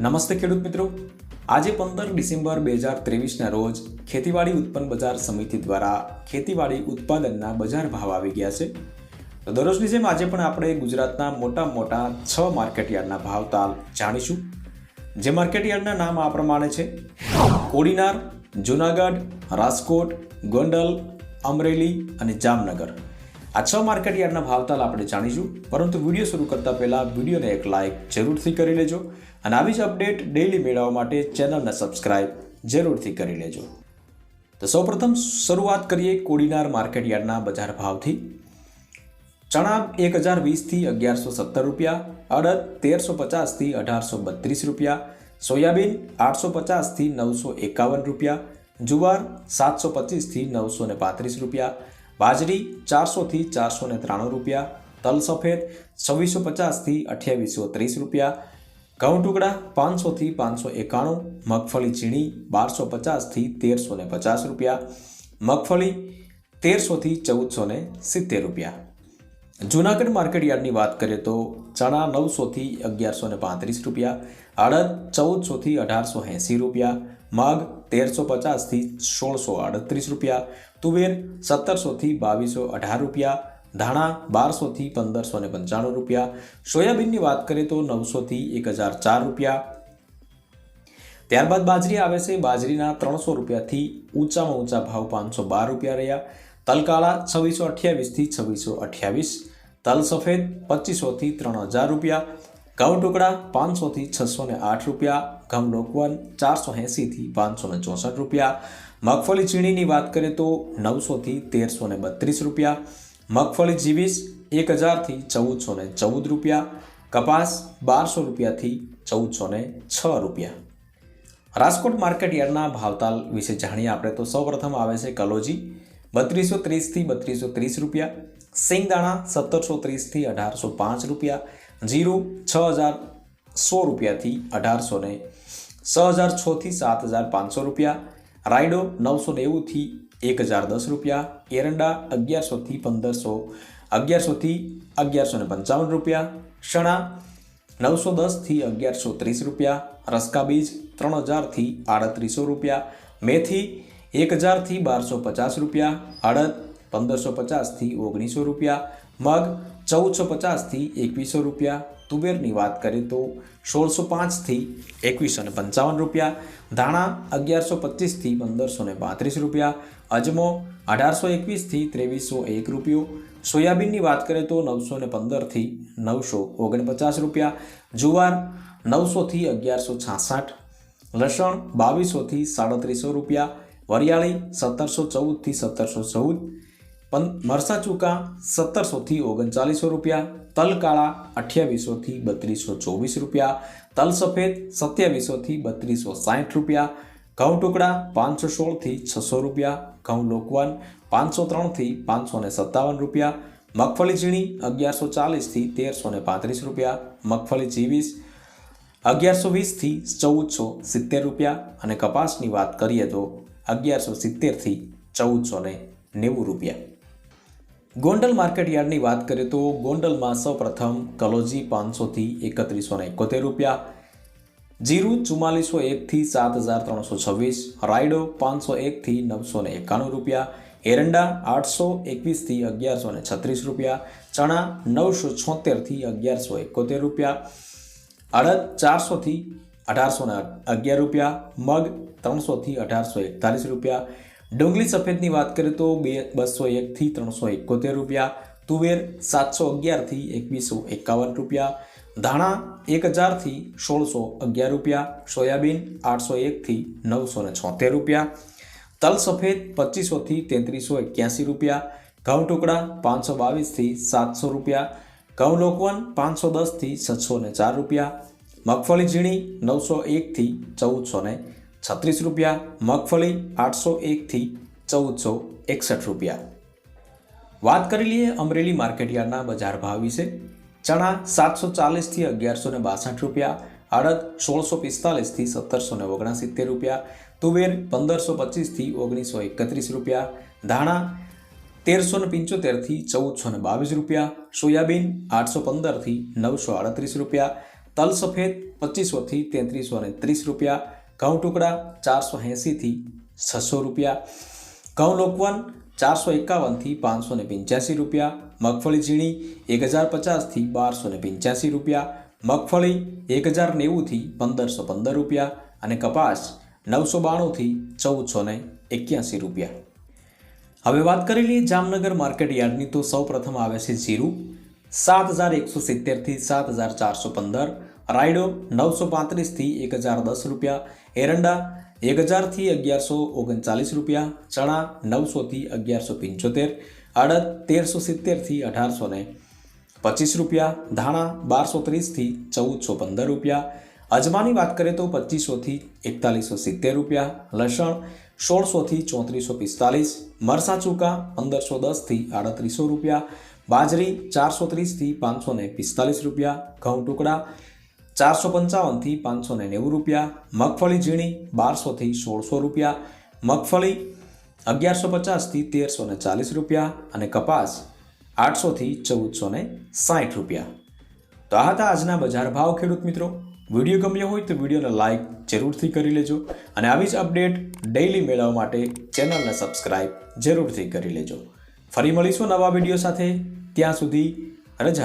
નમસ્તે ખેડૂત મિત્રો. આજે પંદર ડિસેમ્બર બે હજાર ત્રેવીસના રોજ ખેતીવાડી ઉત્પન્ન બજાર સમિતિ દ્વારા ખેતીવાડી ઉત્પાદનના બજાર ભાવ આવી ગયા છે. તો દરરોજની જેમ આજે પણ આપણે ગુજરાતના મોટા મોટા છ માર્કેટયાર્ડના ભાવતાલ જાણીશું. જે માર્કેટયાર્ડના નામ આ પ્રમાણે છે. કોડીનાર, જુનાગઢ, રાજકોટ, ગોંડલ, અમરેલી અને જામનગર. આ છ માર્કેટયાર્ડના ભાવતાલ આપણે જાણીશું. પરંતુ વીડિયો શરૂ કરતા પહેલા વિડીયોને એક લાઇક જરૂરથી કરી લેજો અને આવી જ અપડેટ ડેઇલી મેળવવા માટે ચેનલને સબસ્ક્રાઇબ જરૂરથી કરી લેજો. તો સૌપ્રથમ શરૂઆત કરીએ કોડીનાર માર્કેટયાર્ડના બજાર ભાવથી. ચણા એક હજાર વીસથી અગિયારસો સત્તર રૂપિયા, અડદ તેરસો પચાસથી અઢારસો બત્રીસ રૂપિયા, સોયાબીન આઠસો પચાસથી નવસો એકાવન રૂપિયા, જુવાર સાતસો પચીસથી નવસો ને પાંત્રીસ રૂપિયા બાજરી ચારસોથી ચારસો ને ત્રાણું રૂપિયા, તલ સફેદ છવ્વીસો પચાસથી અઠ્યાવીસો ત્રીસ રૂપિયા, ઘઉં ટુકડા પાંચસોથી પાંચસો એકાણું, મગફળી ઝીણી બારસો પચાસથી તેરસો ને પચાસ રૂપિયા, મગફળી તેરસોથી ચૌદસો ને સિત્તેર રૂપિયા. જૂનાગઢ માર્કેટયાર્ડની વાત કરીએ તો ચણા નવસોથી અગિયારસો ને પાંત્રીસ રૂપિયા અડદ ચૌદસોથી અઢારસો એંસી રૂપિયા, મગ તેરસો પચાસથી સોળસો આડત્રીસ રૂપિયા તુવેર સત્તરસોથી બાવીસો અઢાર રૂપિયા, ધાણા બારસોથી પંદરસો ને પંચાણું રૂપિયા, સોયાબીનની વાત કરીએ તો નવસોથી એક હજાર ચાર રૂપિયા. ત્યારબાદ બાજરી આવે છે, બાજરીના ત્રણસો રૂપિયાથી ઊંચામાં ઊંચા ભાવ પાંચસો બાર રૂપિયા રહ્યા. તલકાળા છવ્વીસો અઠ્યાવીસથી છવ્વીસો અઠ્યાવીસ, તલ સફેદ પચીસોથી ત્રણ હજાર રૂપિયા ઘઉં ટુકડા પાંચસોથી છસો ને આઠ રૂપિયા, ઘઉં લોકવન ચારસો એંસીથી પાંચસો ને ચોસઠ રૂપિયા, મગફળી ચીણીની વાત કરીએ તો નવસોથી તેરસો ને બત્રીસ રૂપિયા, મગફળી જીવીસ એક હજારથી ચૌદસો ને ચૌદ રૂપિયા, કપાસ બારસો રૂપિયાથી ચૌદસો ને છ રૂપિયા. રાજકોટ માર્કેટ યાર્ડના ભાવતાલ વિશે જાણીએ આપણે તો સૌપ્રથમ આવે છે કલોજી, બત્રીસો ત્રીસથી બત્રીસો ત્રીસ રૂપિયા, સિંગદાણા સત્તરસો ત્રીસથી અઢારસો પાંચ રૂપિયા જીરું છ હજાર સો રૂપિયાથી અઢારસો ને છ હજાર છથી સાત હજાર પાંચસો રૂપિયા. રાયડો નવસો નેવુંથી એક હજાર દસ રૂપિયા. એરંડા અગિયારસોથી પંદરસો, અગિયારસોથી અગિયારસો ને પંચાવન રૂપિયા. શણા નવસો દસથી અગિયારસો ત્રીસ રૂપિયા. રસકા બીજ ત્રણ હજારથી આડત્રીસો રૂપિયા. મેથી એક હજારથી બારસો પચાસ રૂપિયા. અડદ પંદરસો પચાસથી ઓગણીસો રૂપિયા. મગ ચૌદસો પચાસથી એકવીસો રૂપિયા. તુવેરની વાત કરીએ તો સોળસો પાંચથી એકવીસો ને પંચાવન રૂપિયા. ધાણા અગિયારસો પચીસથી પંદરસો ને પાંત્રીસ રૂપિયા. અજમો અઢારસો એકવીસથી ત્રેવીસો એક રૂપિયો. સોયાબીનની વાત કરીએ તો નવસો ને પંદરથી નવસો ઓગણપચાસ રૂપિયા. જુવાર નવસોથી અગિયારસો છાસઠ. લસણ બાવીસોથી સાડત્રીસો રૂપિયા. વરિયાળી સત્તરસો ચૌદથી સત્તરસો ચૌદ. મરસા ચૂકા સત્તરસોથી ઓગણચાલીસો રૂપિયા, તલ કાળા અઠ્યાવીસોથી બત્રીસો ચોવીસ રૂપિયા, તલ સફેદ સત્યાવીસોથી બત્રીસો સાઠ રૂપિયા, ઘઉં ટુકડા પાંચસો સોળથી છસો રૂપિયા, ઘઉં લોકવાન પાંચસો ત્રણથી પાંચસો ને સત્તાવન રૂપિયા, મગફળી ઝીણી અગિયારસો ચાલીસથી તેરસો ને પાંત્રીસ રૂપિયા, મગફળી જીવીસ અગિયારસો વીસથી ચૌદસો સિત્તેર રૂપિયા અને કપાસની વાત કરીએ તો અગિયારસો સિત્તેરથી ચૌદસો ને નેવું રૂપિયા. ગોંડલ માર્કેટ યાર્ડની વાત કરીએ તો ગોંડલમાં સૌપ્રથમ કલોજી પાંચસોથી એકત્રીસો ને એકોતેર રૂપિયા, જીરું ચુમ્માલીસો એકથી સાત હજાર ત્રણસો છવ્વીસ, રાયડો પાંચસો એકથી નવસો ને એકાણું રૂપિયા, એરંડા આઠસો એકવીસથી અગિયારસો ને છત્રીસ રૂપિયા, ચણા નવસો છોતેરથી અગિયારસો એકોતેર રૂપિયા, અડદ ચારસોથી અઢારસો ને અગિયાર રૂપિયા, મગ ત્રણસોથી અઢારસો એકતાલીસ રૂપિયા ડુંગળી સફેદની વાત કરીએ તો બે, બસો એકથી ત્રણસો એકોતેર રૂપિયા, તુવેર સાતસો અગિયારથી એકવીસો એકાવન રૂપિયા, ધાણા એક હજારથી સોળસો અગિયાર રૂપિયા, સોયાબીન આઠસો એકથી નવસો ને છોતેર રૂપિયા, તલ સફેદ પચીસોથી તેત્રીસો એક્યાસી રૂપિયા, ઘઉં ટુકડા પાંચસો બાવીસથી સાતસો રૂપિયા, ઘઉં લોકવન પાંચસો દસથી છસો ને ચાર રૂપિયા, મગફળી ઝીણી નવસો એકથી ચૌદસો ને છત્રીસ રૂપિયા, મગફળી આઠસો એકથી ચૌદસો એકસઠ રૂપિયા. વાત કરી લઈએ અમરેલી માર્કેટયાર્ડના બજાર ભાવ વિશે. ચણા સાતસો ચાલીસથી અગિયારસો ને બાસઠ રૂપિયા, અડદ સોળસો પિસ્તાલીસથી સત્તરસો ને ઓગણસિત્તેર રૂપિયા, તુવેર પંદરસો પચીસથી ઓગણીસો એકત્રીસ રૂપિયા, ધાણા તેરસો ને પંચોતેરથી ચૌદસો ને બાવીસ રૂપિયા, સોયાબીન આઠસો પંદરથી નવસો આડત્રીસ રૂપિયા, તલ સફેદ પચીસોથી તેત્રીસો ને ત્રીસ રૂપિયા ઘઉં ટુકડા ચારસો એંસીથી છસો રૂપિયા, ઘઉં લોકવન ચારસો એકાવનથી પાંચસો ને પંચ્યાસી રૂપિયા, મગફળી ઝીણી એક હજાર પચાસથી બારસો ને પંચ્યાસી રૂપિયા, મગફળી એક હજાર નેવુંથી પંદરસો પંદર રૂપિયા અને કપાસ નવસો બાણુંથી ચૌદસો ને એક્યાસી રૂપિયા. હવે વાત કરી લઈએ જામનગર માર્કેટ યાર્ડની તો સૌ પ્રથમ આવે છે જીરું સાત હજાર એકસો સિત્તેરથી સાત હજાર ચારસો પંદર રાયડો નવસો પાંત્રીસથી એક હજાર દસ રૂપિયા, એરંડા એક હજારથી અગિયારસો ઓગણચાલીસ રૂપિયા, ચણા નવસોથી અગિયારસો પંચોતેર, અડદ તેરસો સિત્તેરથી અઢારસો ને પચીસ રૂપિયા, ધાણા બારસો ત્રીસથી ચૌદસો પંદર રૂપિયા, અજમાની વાત કરીએ તો પચીસોથી એકતાલીસો સિત્તેર રૂપિયા, લસણ સોળસોથી ચોત્રીસો પિસ્તાલીસ, મરસા ચૂકા પંદરસો દસથી આડત્રીસો રૂપિયા, બાજરી ચારસો ત્રીસથી પાંચસો પિસ્તાલીસ રૂપિયા, ઘઉં ટુકડા ચારસો પંચાવનથી પાંચસો ને નેવું રૂપિયા, મગફળી ઝીણી બારસોથી સોળસો રૂપિયા, મગફળી અગિયારસો પચાસથી તેરસો ને ચાલીસ રૂપિયા અને કપાસ આઠસોથી ચૌદસો ને સાઠ રૂપિયા. તો આ હતા આજના બજાર ભાવ ખેડૂત મિત્રો. વીડિયો ગમ્યો હોય તો વિડીયોને લાઇક જરૂરથી કરી લેજો અને આવી જ અપડેટ ડેઇલી મેળવવા માટે ચેનલને સબસ્ક્રાઇબ જરૂરથી કરી લેજો. ફરી મળીશું નવા વીડિયો સાથે. ત્યાં સુધી રજા